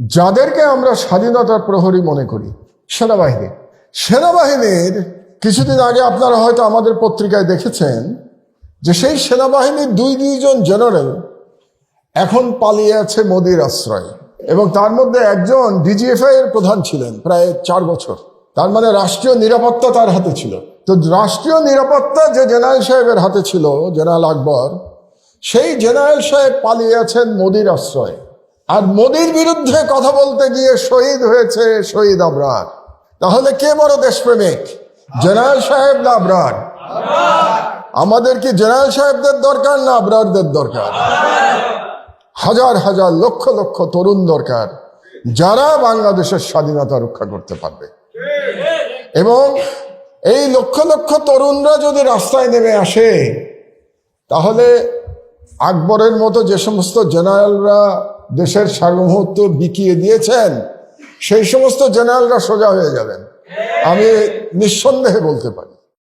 যাদেরকে আমরা স্বাধীনতার প্রহরী মনে করি, সেনাবাহিনী। সেনাবাহিনীর কিছুদিন আগে আপনারা হয়তো আমাদের পত্রিকায় দেখেছেন যে সেই সেনাবাহিনীর দুই দুইজন জেনারেল এখন পালিয়ে আছে মোদির আশ্রয়ে। এবং তার মধ্যে একজন ডিজিএফআই এর প্রধান ছিলেন প্রায় চার বছর। তার মানে রাষ্ট্রীয় নিরাপত্তা তার হাতে ছিল। তো রাষ্ট্রীয় নিরাপত্তা যে জেনারেল সাহেবের হাতে ছিল, জেনারেল আকবর, সেই জেনারেল সাহেব পালিয়ে আছেন মোদির আশ্রয়ে। আর মোদির বিরুদ্ধে কথা বলতে গিয়ে শহীদ হয়েছে শহীদ আবরার। তাহলে কে বড় দেশপ্রেমিক? জেনারেল সাহেব না আবরার? আমাদের কি জেনারেল সাহেবদের দরকার না আবরারদের দরকার? হাজার হাজার লক্ষ লক্ষ তরুণ দরকার, যারা বাংলাদেশের স্বাধীনতা রক্ষা করতে পারবে। এবং এই লক্ষ লক্ষ তরুণরা যদি রাস্তায় নেমে আসে, তাহলে আকবরের মতো যে সমস্ত জেনারেলরা দেশের সার্বভৌমত্ব বিকিয়ে দিয়েছেন সেই সমস্ত জেনারেলরা সোজা হয়ে যাবেন। আমি নিঃসন্দেহে বলতে পারি।